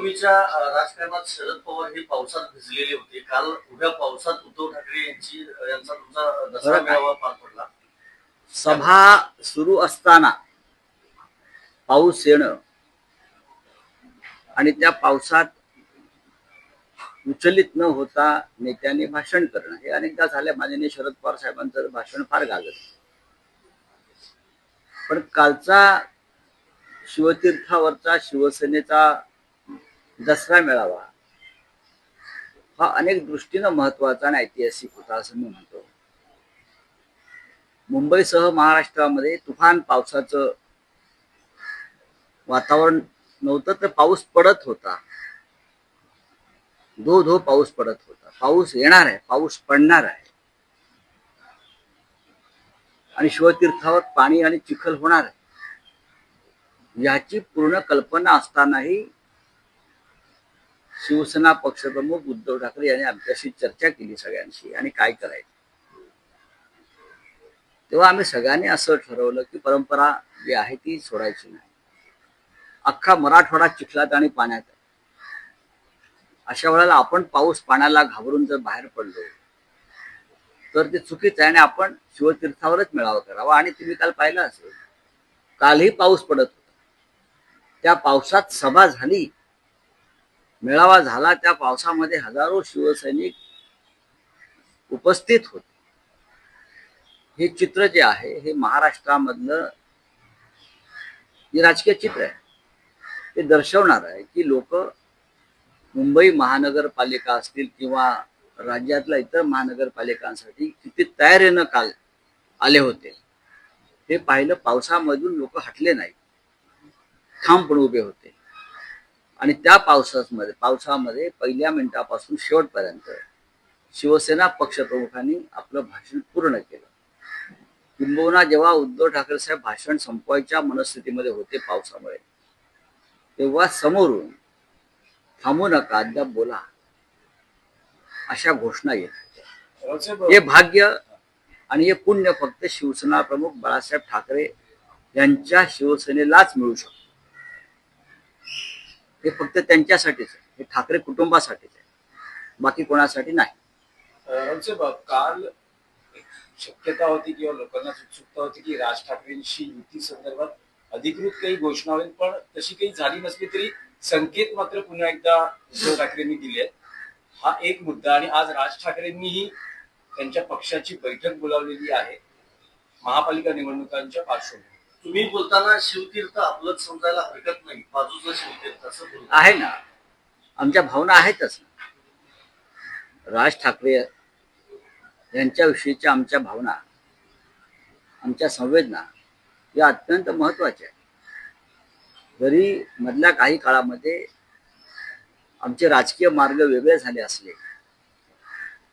पूर्वीच्या राजकारणात शरद पवार हे पावसात भिजलेले होते. काल उभ्या पावसात उद्धव ठाकरे यांची यांचा तुमचा दसरा? मेळावा पार पडला. सभा सुरू असताना पाऊस येणं आणि त्या पावसात विचलित न होता नेत्याने भाषण करणं हे अनेकदा झाल्या. माननीय शरद पवार साहेबांचं भाषण फार गाजलं पण कालचा शिवतीर्थावरचा शिवसेनेचा दसरा मेळावा. हा अनेक दृष्टीनं महत्त्वाचा आणि ऐतिहासिक होता असं मी म्हणतो. मुंबईसह महाराष्ट्रामध्ये तुफान पावसाचं वातावरण नव्हतं तर पाऊस पडत होता. धो धो पाऊस पडत होता. पाऊस येणार आहे पाऊस पडणार आहे. आणि शिवतीर्थावर पाणी आणि चिखल होणार आहे. याची पूर्ण कल्पना असतानाही शिवसेना पक्षप्रमुख उद्धव ठाकरे यांनी आमच्याशी चर्चा केली सगळ्यांशी आणि काय करायचं? तेव्हा आम्ही सगळ्यांनी असं ठरवलं की परंपरा जी आहे ती सोडायची नाही. अख्खा मराठवाडा चिखलात आणि पाण्यात आहे. अशा वेळेला आपण पाऊस पाण्याला घाबरून जर बाहेर पडलो तर ते चुकीचं आहे आणि आपण शिवतीर्थावरच मेळावा करावा. आणि तुम्ही काल पाहिलं असेल कालही पाऊस पडत होता. त्या पावसात सभा झाली मेळावा झाला त्या पावसामध्ये हजारो शिवसैनिक उपस्थित होते. हे चित्र जे आहे हे महाराष्ट्रामधलं जे राजकीय चित्र आहे. ते दर्शवणार आहे की लोक मुंबई महानगरपालिका असतील किंवा राज्यातल्या इतर महानगरपालिकांसाठी किती तयारीनं काल आले होते हे पाहिलं पावसामधून लोक हटले नाही ठामपणे उभे होते. आणि त्या पावसामध्ये पावसामध्ये पहिल्या मिनिटापासून शेवटपर्यंत शिवसेना पक्षप्रमुखांनी आपलं भाषण पूर्ण केलं किंबहुना जेव्हा उद्धव ठाकरे साहेब भाषण संपवायच्या मनस्थितीमध्ये होते पावसामुळे तेव्हा समोरून थांबू नका अद्याप बोला अशा घोषणा येत. हे भाग्य आणि हे पुण्य फक्त शिवसेना प्रमुख बाळासाहेब ठाकरे यांच्या शिवसेनेलाच मिळू शकतो हे फक्त त्यांच्यासाठीच आहे. हे ठाकरे कुटुंबासाठीच आहे. बाकी कोणासाठी नाही. काल शक्यता होती किंवा लोकांना उत्सुकता होती की राज ठाकरेंशी युती संदर्भात अधिकृत काही घोषणा होईल पण तशी काही झाली नसली तरी संकेत मात्र पुन्हा एकदा उद्धव ठाकरेंनी दिले हा एक मुद्दा आणि आज राज ठाकरेंनीही त्यांच्या पक्षाची बैठक बोलावलेली आहे. महापालिका निवडणुकांच्या पार्श्वभूमीवर. तुम्ही बोलताना शिवतीर्थ आपलंच समजायला हरकत नाही. बाजूचं शिवतीर्थ असं बोलता. आहे ना. आमच्या भावना आहेतच ना. राज ठाकरे यांच्याविषयीच्या आमच्या भावना आमच्या संवेदना या अत्यंत महत्त्वाच्या आहेत. जरी मधल्या काही काळामध्ये आमचे राजकीय मार्ग वेगळे झाले असले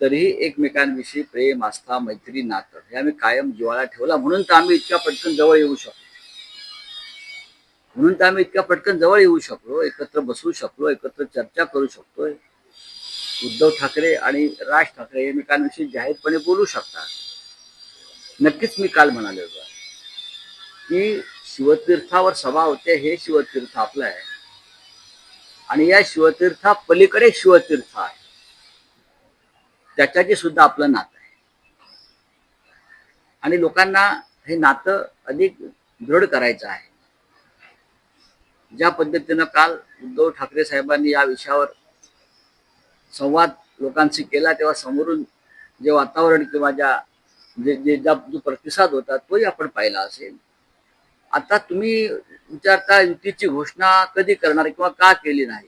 तरीही एकमेकांविषयी प्रेम आस्था मैत्री नातं हे आम्ही कायम जिवाळा ठेवला. म्हणून तर आम्ही इतक्या पटकन जवळ येऊ शकतो म्हणून तर आम्ही इतक्या पटकन जवळ येऊ शकलो एकत्र बसू शकलो एकत्र चर्चा करू शकतोय. उद्धव ठाकरे आणि राज ठाकरे एकमेकांविषयी जाहीरपणे बोलू शकतात. नक्कीच मी काल म्हणाले होतो की शिवतीर्थावर सभा होते हे शिवतीर्थ आपलं आहे. आणि या शिवतीर्था पलीकडे शिवतीर्थ आहे. त्याच्याशी सुद्धा आपलं नातं आहे. आणि लोकांना हे नातं अधिक दृढ करायचं आहे. ज्या पद्धतीनं काल उद्धव ठाकरे साहेबांनी या विषयावर संवाद लोकांशी केला तेव्हा समोरून जे वातावरण किंवा ज्या जे जे ज्या जो प्रतिसाद होता तोही आपण पाहिला असेल. आता तुम्ही विचारता युतीची घोषणा कधी करणार किंवा का केली नाही?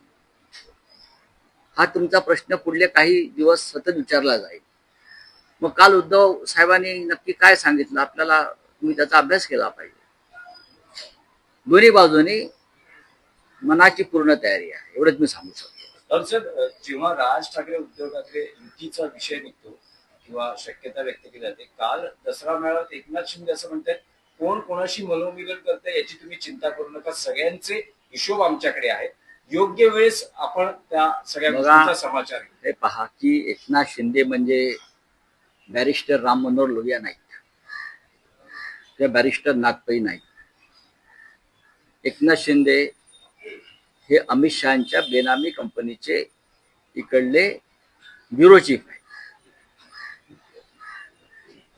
हा तुमचा प्रश्न पुढले काही दिवस सतत विचारला जाईल. मग काल उद्धव साहेबांनी नक्की काय सांगितलं? आपल्याला तुम्ही त्याचा अभ्यास केला पाहिजे. दोन्ही बाजूनी मनाची पूर्ण तयारी आहे. एवढंच मी सांगू शकतो. रावसाहेब जेव्हा राज ठाकरे उद्धव ठाकरे युतीचा विषय निघतो किंवा शक्यता व्यक्त केली जाते काल दसरा मेळाव्यात एकनाथ शिंदे असं म्हणतात कोण कोणाशी मनोमिलन करते याची तुम्ही चिंता करू नका. सगळ्यांचे हिशोब आमच्याकडे आहेत. योग्य वेळेस आपण त्या सगळ्या. गोष्टींचा समाचार घेऊ. हे पहा की एकनाथ शिंदे म्हणजे बॅरिस्टर राम मनोहर लोहिया नाहीत ते बॅरिस्टर नागपई नाहीत एकनाथ शिंदे हे अमित शहाच्या बेनामी कंपनीचे इकडले ब्युरो चीफ आहे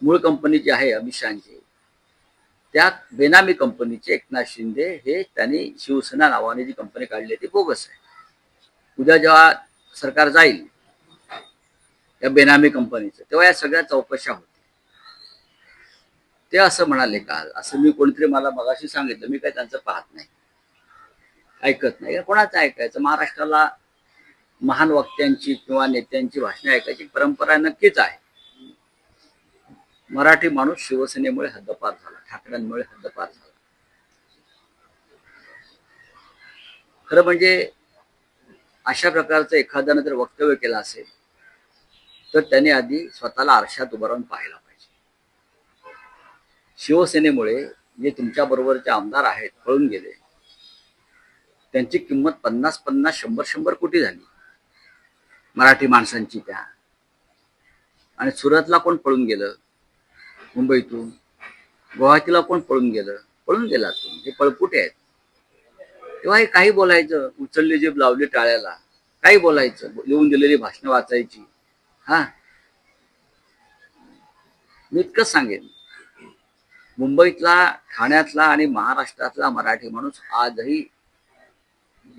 मूळ कंपनी जी आहे अमित शहाची त्या बेनामी कंपनीचे एकनाथ शिंदे हे त्यांनी शिवसेना नावाने जी कंपनी काढली आहे ती बोगस आहे. उद्या जेव्हा सरकार जाईल या बेनामी कंपनीचं तेव्हा या सगळ्या चौकशा होत्या ते असं म्हणाले काल असं मी कोणीतरी मला मगाशी सांगितलं मी काय त्यांचं पाहत नाही. ऐकत नाही. कोणाचं ऐकायचं? महाराष्ट्राला महान वक्त्यांची किंवा नेत्यांची भाषणे ऐकायची परंपरा नक्कीच आहे. मराठी माणूस शिवसेनेमुळे हद्दपार झाला ठाकरेंमुळे हद्दपार झाला. खरं म्हणजे अशा प्रकारचं एखाद्यानं जर वक्तव्य केलं असेल तर त्याने आधी स्वतःला आरशात उभं राहून पाहायला पाहिजे. शिवसेनेमुळे जे तुमच्या बरोबरचे आमदार आहेत पळून गेले त्यांची किंमत पन्नास पन्नास शंभर शंभर कोटी झाली. मराठी माणसांची त्या. आणि सुरतला कोण पळून गेलं? मुंबईतून गुवाहाटीला कोण पळून गेलं? पळून गेला तू. हे पळपुटे आहेत. तेव्हा हे काही बोलायचं. उचलले जीभ लावली टाळ्याला. काही बोलायचं. लिहून दिलेली भाषणं वाचायची. हा? मी इतकंच सांगेन. मुंबईतला ठाण्यातला आणि महाराष्ट्रातला मराठी माणूस आजही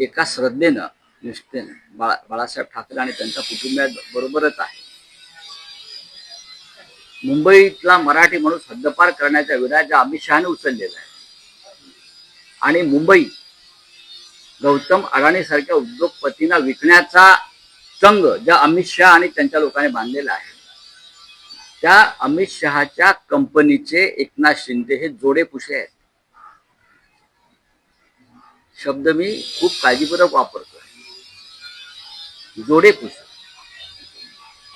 एका श्रद्धेनं निष्ठेनं बाळा बाळासाहेब ठाकरे आणि त्यांच्या कुटुंबिया बरोबरच आहे. मुंबईतला मराठी माणूस हद्दपार करण्याचा विडा ज्या अमित शहाने उचललेला आहे. आणि मुंबई गौतम अडाणी सारख्या उद्योगपतींना विकण्याचा संघ ज्या अमित शहा आणि त्यांच्या लोकांनी बांधलेला आहे त्या अमित शहाच्या कंपनीचे एकनाथ शिंदे हे जोडे पुशे आहेत. शब्द मी खूप काळजीपूर्वक वापरतोय. जोडे पुशे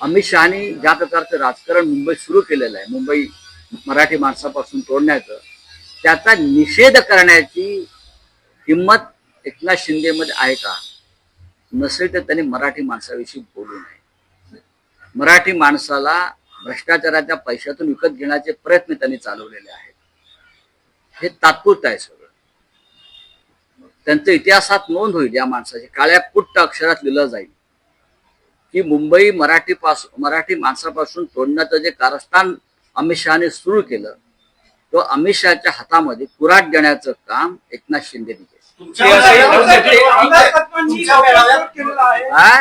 अमित शहानी ज्या प्रकारचं राजकारण मुंबईत सुरू केलेलं आहे मुंबई मराठी माणसापासून तोडण्याचं त्याचा निषेध करण्याची हिंमत एकनाथ शिंदेमध्ये आहे का? नसेल तर त्यांनी मराठी माणसाविषयी बोलू नये. मराठी माणसाला भ्रष्टाचाराच्या पैशातून विकत घेण्याचे प्रयत्न त्यांनी चालवलेले आहेत. हे तात्पुरतं आहे सगळं. त्यांचं इतिहासात नोंद होईल या माणसाची. काळ्या पुट्ट अक्षरात लिहिलं जाईल. की मुंबई मराठी पासून मराठी माणसापासून तोडण्याचं जे कारस्थान अमित शहाने सुरू केलं तो अमित शहाच्या हातामध्ये कुराट देण्याचं काम एकनाथ शिंदे हा?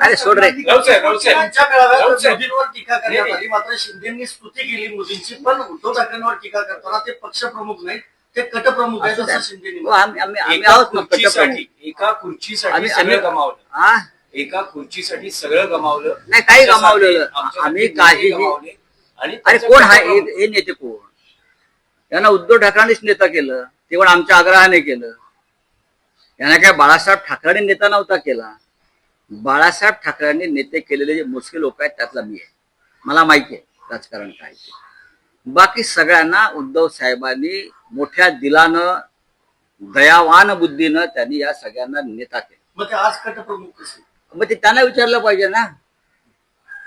अरे सोड रे. नाही, मात्र शिंदेनी स्तुती केली मोदींची पण उद्धव ठाकरेंवर टीका करताना ते पक्षप्रमुख नाहीत ते कटप्रमुख आहेत असं शिंदेनी हो, आम्ही आहोत ना एका खुर्चीसाठी आम्ही गमावलं. एका खुर्चीसाठी सगळं गमावलं. नाही काही गमावलेलं. आमच्यासाठी आम्ही नेते काहीही गमावले. आणि अरे कोण हा. हे हे नेते कोण? यांना उद्धव ठाकरेंनीच नेता केलं. ते पण आमच्या आग्रहाने केलं. यांना काय बाळासाहेब ठाकरेंनी नेता नव्हता केला. बाळासाहेब ठाकरेंनी नेते केलेले जे मोजके लोक आहेत त्यातला मी आहे. मला माहिती आहे राजकारण काय ते. बाकी सगळ्यांना उद्धव साहेबांनी मोठ्या दिलानं दयावान बुद्धीनं त्यांनी या सगळ्यांना नेता केलं. मग ते आज कटप्रमुख कसे? मग ते त्यांना विचारलं पाहिजे ना.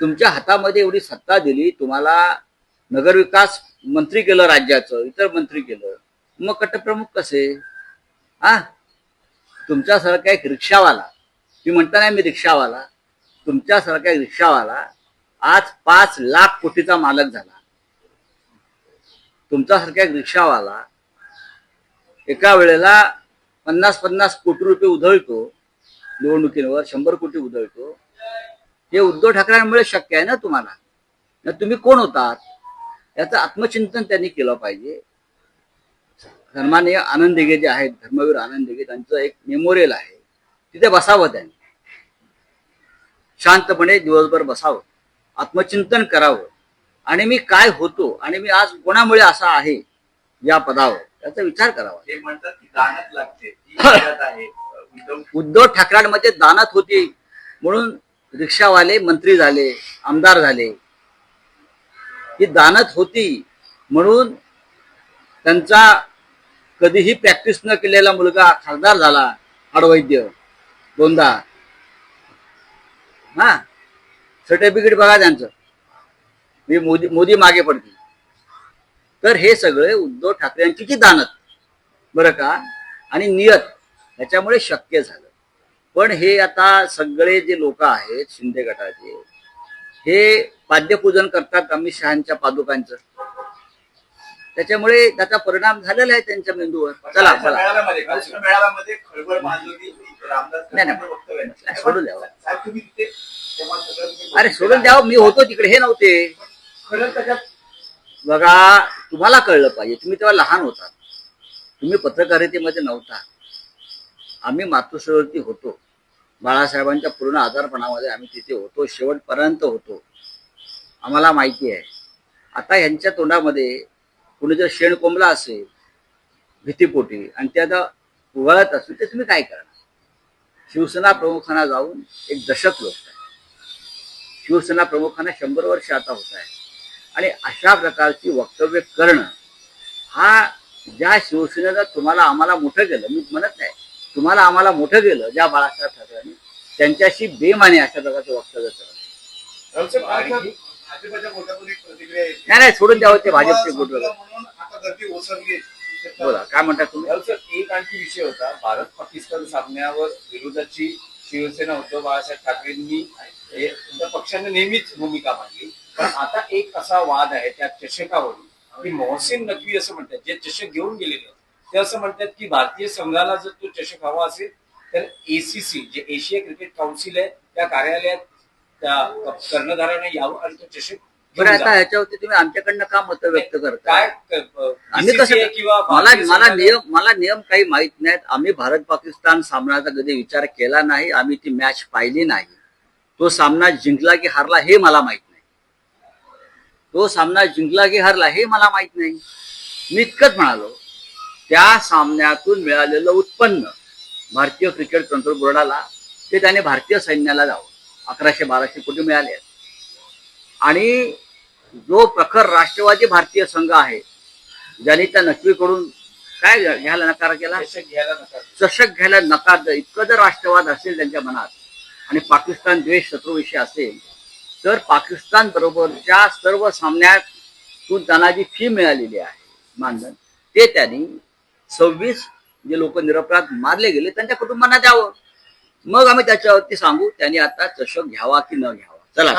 तुमच्या हातामध्ये एवढी सत्ता दिली तुम्हाला नगरविकास मंत्री केलं राज्याचं इतर मंत्री केलं. मग कटप्रमुख कसे? हा तुमच्यासारखा एक रिक्षावाला मी म्हणता नाही मी रिक्षावाला तुमच्यासारखा एक रिक्षावाला आज पाच लाख कोटीचा मालक झाला. तुमच्यासारखा एक रिक्षावाला एका वेळेला पन्नास पन्नास कोटी रुपये उधळतो निवडणुकीवर शंभर कोटी उधळतो. हे उद्धव ठाकरेंमुळे शक्य आहे ना तुम्हाला? न तुम्ही कोण होतात? याचं आत्मचिंतन त्यांनी केलं पाहिजे. सन्माननीय आनंद दिघे जे आहेत धर्मवीर आनंद दिघे त्यांचं एक मेमोरियल आहे. तिथे बसावं त्यांनी. शांतपणे दिवसभर बसावं. आत्मचिंतन करावं. आणि मी काय होतो आणि मी आज कोणामुळे असा आहे या पदावर याचा विचार करावा. ते म्हणतात की दानत लागते. आहे. उद्धव ठाकरांमध्ये ठाकरेंमध्ये दानत होती. म्हणून रिक्षावाले मंत्री झाले आमदार झाले. ही दानत होती. म्हणून त्यांचा कधीही प्रॅक्टिस न केलेला मुलगा खासदार झाला आडवैद्य दोनदा. हा? सर्टिफिकेट बघा त्यांचं. मी मोदी मोदी मागे पडतील तर हे सगळे उद्धव ठाकरे यांची जी दानत. बरं का? आणि नियत. याच्यामुळे शक्य झालं. पण हे आता सगळे जे लोक आहेत शिंदे गटाचे हे पाद्यपूजन करतात अमित शहाच्या पादुकांचं. त्याच्यामुळे त्याचा परिणाम झालेला आहे त्यांच्या मेंदूवर. चला चला. नाही, सोडून द्यावं. अरे सोडून द्यावं. मी होतो तिकडे. हे नव्हते. बघा तुम्हाला कळलं पाहिजे. तुम्ही तेव्हा लहान होता. तुम्ही पत्रकारितेमध्ये नव्हता. आम्ही मातोश्रीवरती होतो. बाळासाहेबांच्या पूर्ण आजारपणामध्ये आम्ही तिथे होतो. शेवटपर्यंत होतो. आम्हाला माहिती आहे. आता यांच्या तोंडामध्ये कुणी जर शेण कोंबला असेल भीतीपोटी आणि ते आता उघळत असेल तर तुम्ही काय करणार? शिवसेना प्रमुखांना जाऊन एक दशक लोक शिवसेना प्रमुखांना शंभर वर्ष आता होत आहे. आणि अशा प्रकारची वक्तव्य करणं हा ज्या शिवसेनेनं तुम्हाला आम्हाला मोठं केलं मी म्हणत नाही. तुम्हाला आम्हाला मोठं केलं ज्या बाळासाहेब ठाकरेंनी त्यांच्याशी बेमाने अशा प्रकारचं वक्तव्य येते. नाही नाही सोडून द्यावं ते भाजपचे गुट वगैरे. बोला काय म्हणता तुम्ही? एक आणखी विषय होता. भारत पाकिस्तान सामन्यावर विरोधाची शिवसेना उद्धव बाळासाहेब ठाकरेंनी पक्षाने नेहमीच भूमिका मांडली. पण आता एक असा वाद आहे त्या चषकावरून. की मोहसिन नकवी असं म्हणतात जे चषक घेऊन गेलेले ते असं म्हणतात की भारतीय संघाला जर तो चषक हवा असेल तर एसीसी जे एशिया क्रिकेट काउन्सिल आहे त्या कार्यालयात त्या कर्णधाराने यावं आणि तो चषक बरं आता. ह्याच्यावरती तुम्ही आमच्याकडनं का मत व्यक्त करताय? काय क- आम्ही BCCI कसं किंवा मला भारतीय मला नियम मला नियम काही माहीत नाहीत. आम्ही भारत पाकिस्तान सामन्याचा कधी विचार केला नाही आम्ही ती मॅच पाहिली नाही. तो सामना जिंकला की हारला हे मला माहीत नाही. तो सामना जिंकला की हारला हे मला माहीत नाही. मी इतकंच म्हणालो. त्या सामन्यातून मिळालेलं उत्पन्न भारतीय क्रिकेट कंट्रोल बोर्डाला ते त्याने भारतीय सैन्याला द्यावं अकराशे बाराशे कोटी मिळाले. आहेत आणि जो प्रखर राष्ट्रवादी भारतीय संघ आहे ज्यांनी त्या नकवीकडून काय घ्या- घ्यायला नकार केला? चषक घ्यायला नकार चषक घ्यायला नकार द- इतकं जर राष्ट्रवाद असेल त्यांच्या मनात आणि पाकिस्तान द्वेष शत्रूविषयी असेल तर पाकिस्तान बरोबरच्या सर्व सामन्यातून त्यांना जी फी मिळालेली आहे मानधन ते त्यांनी सव्वीस जे लोक निरपराध मारले गेले त्यांच्या कुटुंबांना द्यावं. मग आम्ही त्याच्यावरती सांगू त्यांनी आता चषक घ्यावा की न घ्यावा.